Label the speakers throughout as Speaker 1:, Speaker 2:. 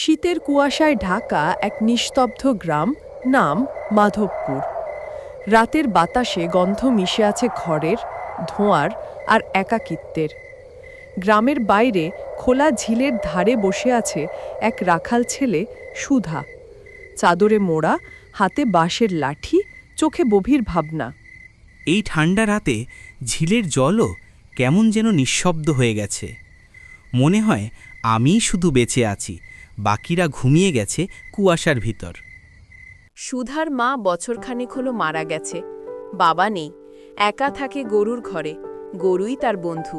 Speaker 1: শীতের কুয়াশায় ঢাকা এক নিস্তব্ধ গ্রাম, নাম মাধবপুর। রাতের বাতাসে গন্ধ মিশে আছে ঘরের, ধোঁয়ার আর একাকিত্বের। গ্রামের বাইরে খোলা ঝিলের ধারে বসে আছে এক রাখাল ছেলে, সুধা। চাদরে মোড়া, হাতে বাঁশের লাঠি, চোখে গভীর ভাবনা।
Speaker 2: এই ঠান্ডা রাতে ঝিলের জলও কেমন যেন নিঃশব্দ হয়ে গেছে। মনে হয় আমিই শুধু বেঁচে আছি। বাকিরা ঘুমিয়ে গেছে কুয়াশার ভিতর।
Speaker 3: সুধার মা বছরখানেক হলো মারা গেছে। বাবা নেই, একা থাকে গরুর ঘরে, গরুই তার বন্ধু।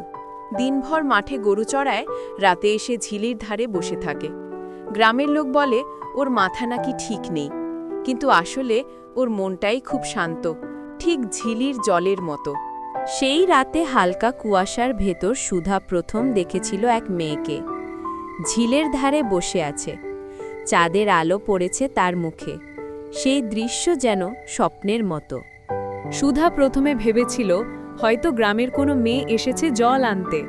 Speaker 3: দিনভর মাঠে গরু চড়ায়, রাতে এসে ঝিলির ধারে বসে থাকে। গ্রামের লোক বলে, ওর মাথা নাকি ঠিক নেই। কিন্তু আসলে ওর মনটাই খুব শান্ত, ঠিক ঝিলির জলের মতো। সেই রাতে হালকা কুয়াশার ভেতর সুধা প্রথম দেখেছিল এক মেয়েকে। ঝিলের ধারে বসে আছে। চাঁদের আলো পড়েছে তার মুখে। সেই দৃশ্য যেন স্বপ্নের মতো। সুধা প্রথমে ভেবেছিল হয়তো গ্রামের কোনো মেয়ে এসেছে জল আনতে।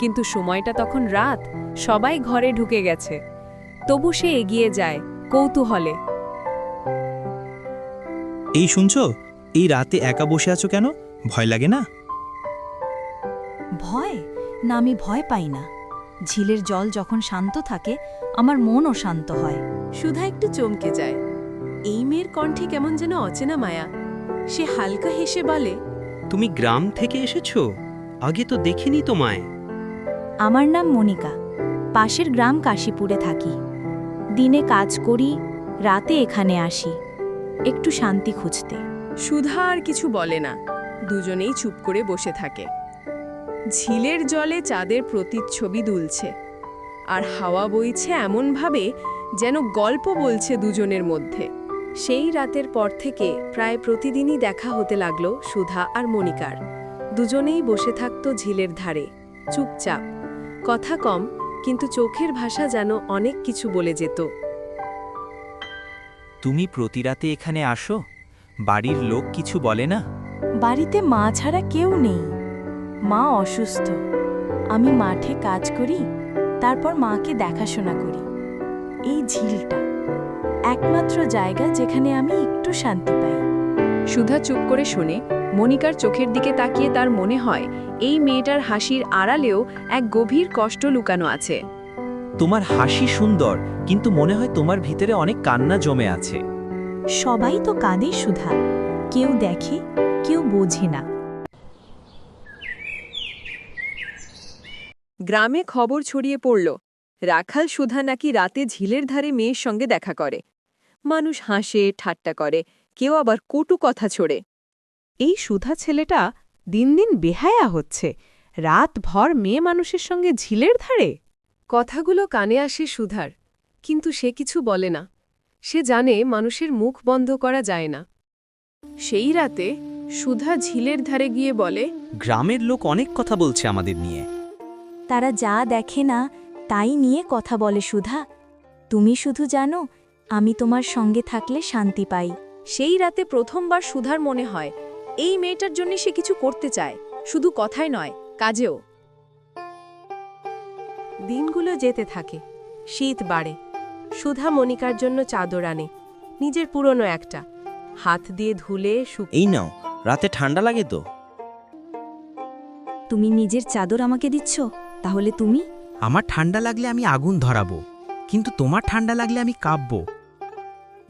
Speaker 3: কিন্তু সময়টা তখন রাত সবাই ঘরে ঢুকে গেছে। তবু সে এগিয়ে যায় কৌতূহলে।
Speaker 4: এই শুনছো? এই রাতে একা বসে আছো কেন? ভয় লাগে না?
Speaker 5: ভয়? না আমি ভয় পাই না। ঝিলের জল যখন শান্ত থাকে আমার মনও শান্ত হয়।
Speaker 3: সুধা একটু চমকে যায়। এই মেয়ের কণ্ঠে কেমন যেন অচেনা মায়া। সে হালকা হেসে বলে
Speaker 6: তুমি গ্রাম থেকে এসেছ? আগে তো দেখিনি তোমায়।
Speaker 5: আমার নাম মনিকা। পাশের গ্রাম কাশীপুরে থাকি। দিনে কাজ করি রাতে এখানে আসি। একটু শান্তি খুঁজতে।
Speaker 3: সুধা আর কিছু বলে না। দুজনেই চুপ করে বসে থাকে। ঝিলের জলে চাঁদের প্রতিচ্ছবি দুলছে। আর হাওয়া বইছে এমনভাবে যেন গল্প বলছে দুজনের মধ্যে। সেই রাতের পর থেকে প্রায় প্রতিদিনই দেখা হতে লাগল সুধা আর মনিকার। দুজনেই বসে থাকতো ঝিলের ধারে। চুপচাপ। কথা কম কিন্তু চোখের ভাষা যেন অনেক কিছু বলে যেত।
Speaker 2: তুমি প্রতি রাতে এখানে আসো? বাড়ির লোক কিছু বলে না?
Speaker 5: বাড়িতে মা ছাড়া কেউ নেই। মা অসুস্থ। আমি মাঠে কাজ করি তারপর মাকে দেখাশোনা করি। এই ঝিলটা একমাত্র জায়গা যেখানে আমি একটু শান্তি পাই।
Speaker 3: সুধা চুপ করে শোনে মনিকার চোখের দিকে তাকিয়ে তার মনে হয় এই মেয়েটার হাসির আড়ালেও এক গভীর কষ্ট লুকানো আছে।
Speaker 4: তোমার হাসি সুন্দর কিন্তু মনে হয় তোমার ভিতরে অনেক কান্না জমে আছে।
Speaker 5: সবাই তো কাঁদে সুধা। কেউ দেখে কেউ বোঝে না।
Speaker 3: গ্রামে খবর ছড়িয়ে পড়ল, রাখাল সুধা নাকি রাতে ঝিলের ধারে মেয়ের সঙ্গে দেখা করে। মানুষ হাসে, ঠাট্টা করে, কেউ আবার কটু কথা ছোড়ে। এই সুধা ছেলেটা দিন দিন বেহায়া হচ্ছে। রাত ভর মেয়ে মানুষের সঙ্গে ঝিলের ধারে? কথাগুলো কানে আসে সুধার, কিন্তু সে কিছু বলে না। সে জানে মানুষের মুখ বন্ধ করা যায় না। সেই রাতে সুধা ঝিলের ধারে গিয়ে বলে,
Speaker 2: গ্রামের লোক অনেক কথা বলছে আমাদের নিয়ে।
Speaker 5: তারা যা দেখে না তাই নিয়ে কথা বলে সুধা। তুমি শুধু জানো আমি তোমার সঙ্গে থাকলে শান্তি পাই।
Speaker 3: সেই রাতে প্রথমবার সুধার মনে হয় এই মেয়েটার জন্য সে কিছু করতে চায় শুধু কথায় নয় কাজেও। দিনগুলো যেতে থাকে শীত বাড়ে। সুধা মনিকার জন্য চাদর আনে নিজের পুরনো একটা। হাত দিয়ে ধুলে
Speaker 4: এই নাও রাতে ঠান্ডা লাগে তো।
Speaker 5: তুমি নিজের চাদর আমাকে দিচ্ছ? তাহলে তুমি?
Speaker 2: আমার ঠান্ডা লাগলে আমি আগুন ধরাবো কিন্তু তোমার ঠান্ডা লাগলে আমি কাঁপবো।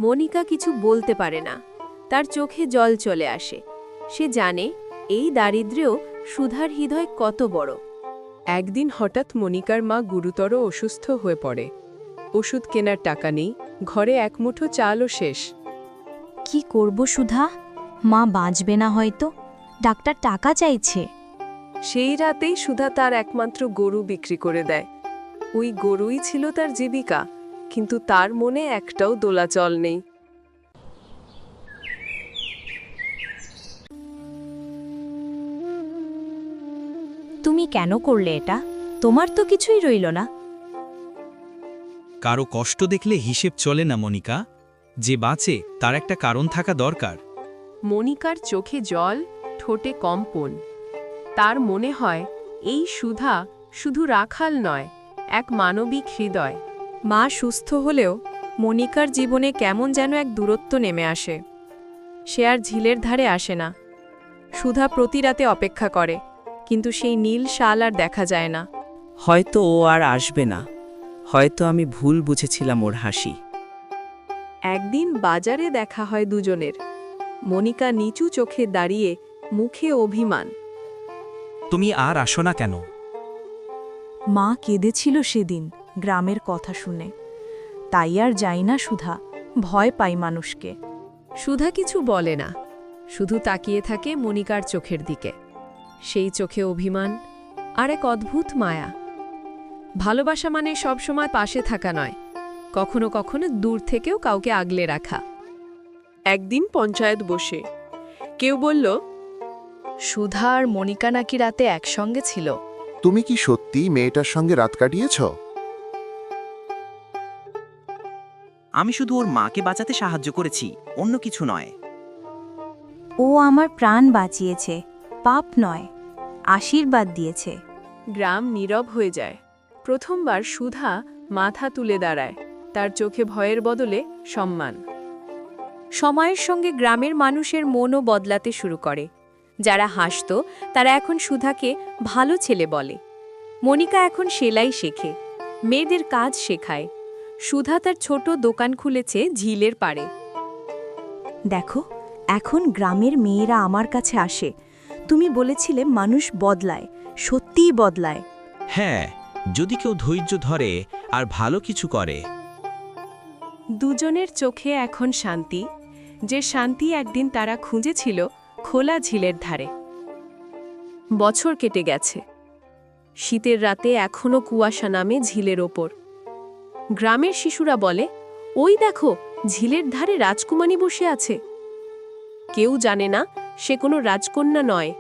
Speaker 3: মনিকা কিছু বলতে পারে না। তার চোখে জল চলে আসে। সে জানে এই দারিদ্র্যেও সুধার হৃদয় কত বড়। একদিন হঠাৎ মনিকার মা গুরুতর অসুস্থ হয়ে পড়ে। ওষুধ কেনার টাকা নেই ঘরে এক মুঠো চালও শেষ।
Speaker 5: কি করব সুধা? মা বাঁচবে না হয়তো। ডাক্তার টাকা চাইছে।
Speaker 3: সেই রাতেই সুধা তার একমাত্র গরু বিক্রি করে দেয়। ওই গরুই ছিল তার জীবিকা কিন্তু তার মনে একটাও দোলাচল নেই।
Speaker 5: তুমি কেন করলে এটা? তোমার তো কিছুই রইল না।
Speaker 4: কারও কষ্ট দেখলে হিসেব চলে না মনিকা। যে বাঁচে তার একটা কারণ থাকা দরকার।
Speaker 3: মনিকার চোখে জল ঠোঁটে কম্পন। তার মনে হয় এই সুধা শুধু রাখাল নয় এক মানবিক হৃদয়। মা সুস্থ হলেও মনিকার জীবনে কেমন যেন এক দূরত্ব নেমে আসে। সে আর ঝিলের ধারে আসে না। সুধা প্রতি রাতে অপেক্ষা করে কিন্তু সেই নীল শাল আর দেখা যায় না।
Speaker 7: হয়তো ও আর আসবে না। হয়তো আমি ভুল বুঝেছিলাম ওর হাসি।
Speaker 3: একদিন বাজারে দেখা হয় দুজনের। মনিকা নিচু চোখে দাঁড়িয়ে মুখে অভিমান।
Speaker 4: তুমি আর আসো না কেন?
Speaker 5: মা কেঁদেছিল সেদিন গ্রামের কথা শুনে। তাই আর যাই না সুধা ভয় পাই মানুষকে।
Speaker 3: সুধা কিছু বলে না শুধু তাকিয়ে থাকে মনিকার চোখের দিকে। সেই চোখে অভিমান আর এক অদ্ভুত মায়া। ভালোবাসা মানে সবসময় পাশে থাকা নয় কখনো কখনো দূর থেকেও কাউকে আগলে রাখা।
Speaker 1: একদিন পঞ্চায়েত বসে কেউ বলল
Speaker 3: সুধা আর মনিকা নাকি রাতে একসঙ্গে ছিল?
Speaker 8: তুমি কি সত্যি মেয়েটার সঙ্গে রাত কাটিয়েছ?
Speaker 7: আমি শুধু ওর মাকে বাঁচাতে সাহায্য করেছি অন্য কিছু নয়।
Speaker 5: ও আমার প্রাণ বাঁচিয়েছে পাপ নয় আশীর্বাদ দিয়েছে।
Speaker 3: গ্রাম নীরব হয়ে যায়। প্রথমবার সুধা মাথা তুলে দাঁড়ায় তার চোখে ভয়ের বদলে সম্মান। সময়ের সঙ্গে গ্রামের মানুষের মনও বদলাতে শুরু করে। যারা হাসত তারা এখন সুধাকে ভালো ছেলে বলে। মনিকা এখন সেলাই শেখে মেয়েদের কাজ শেখায়। সুধা তার ছোট দোকান খুলেছে ঝিলের পাড়ে।
Speaker 5: দেখো এখন গ্রামের মেয়েরা আমার কাছে আসে। তুমি বলেছিলে মানুষ বদলায় সত্যিই বদলায়।
Speaker 4: হ্যাঁ যদি কেউ ধৈর্য ধরে আর ভালো কিছু করে।
Speaker 3: দুজনের চোখে এখন শান্তি। যে শান্তি একদিন তারা খুঁজেছিল খোলা ঝিলের ধারে। বছর কেটে গেছে। শীতের রাতে এখনও কুয়াশা নামে ঝিলের ওপর। গ্রামের শিশুরা বলে, ওই দেখো, ঝিলের ধারে রাজকুমারী বসে আছে। কেউ জানে না, সে কোনো রাজকন্যা নয়,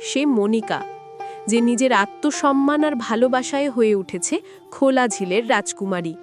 Speaker 3: সে মনিকা যে নিজের আত্মসম্মান আর ভালোবাসায় হয়ে উঠেছে খোলা ঝিলের রাজকুমারী।